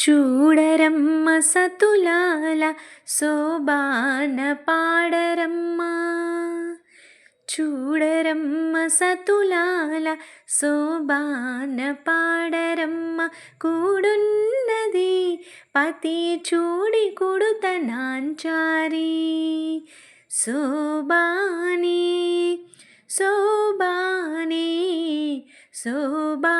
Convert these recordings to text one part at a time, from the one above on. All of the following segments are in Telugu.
చూడరమ్మ సతులాల శోభాన పాడరమ్మ. చూడరమ్మ సతులాల శోభాన పాడరమ్మ. కూడున్నది పతి చూడి కుడుత నాంచారి శోభాని శోభాని శోభా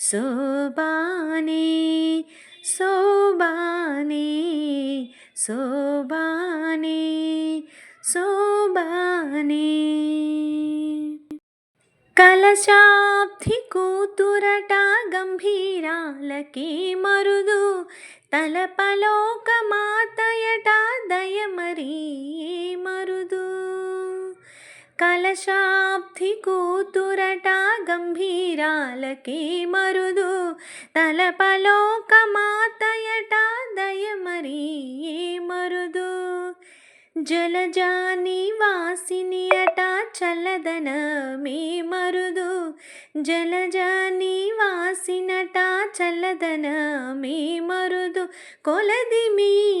శోభాని శోభాని శోభాని శోభాని. కలశాబ్ది కూతురట గంభీరాలకే మరుదు తలపలోక మాతయట దయమరీ మరుదు. కలశాబ్ధి కూతురట గంభీరాలకే మరుదు. తలపలోక మాతయట దయమరీ మరుదు. జలజాని వాసిని అట చల్లదన మే మరుదు. జలజాని వాసినట చల్లదన మే మరుదు. కొలది మీ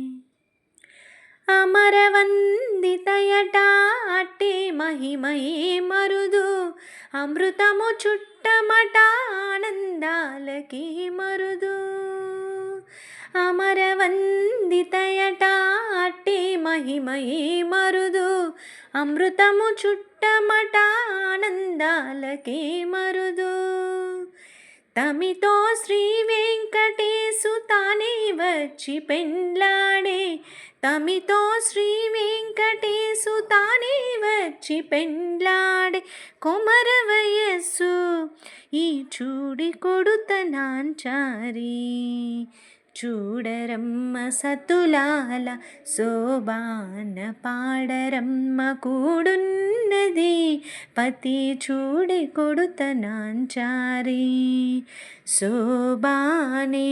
అమరవందితయట మహిమయే మరుదు. అమృతము చుట్టమట ఆనందాలకి మరుదు. అమరవందితయట మహిమయే మరుదు. అమృతము చుట్టమట ఆనందాలకి మరుదు. తమితో శ్రీ వెంకటేశు తానే వచ్చి పెండ్లాడే తమితో శ్రీ వెంకటేశు తానే వచ్చి పెండ్లాడే కొమర వయస్సు. ఈ చూడి కొడుతనాంచారి చూడరమ్మ సతులాల శోభాన పాడరమ్మ కూడున్నది. పతి చూడి కొడుతనాంచారి శోభానే.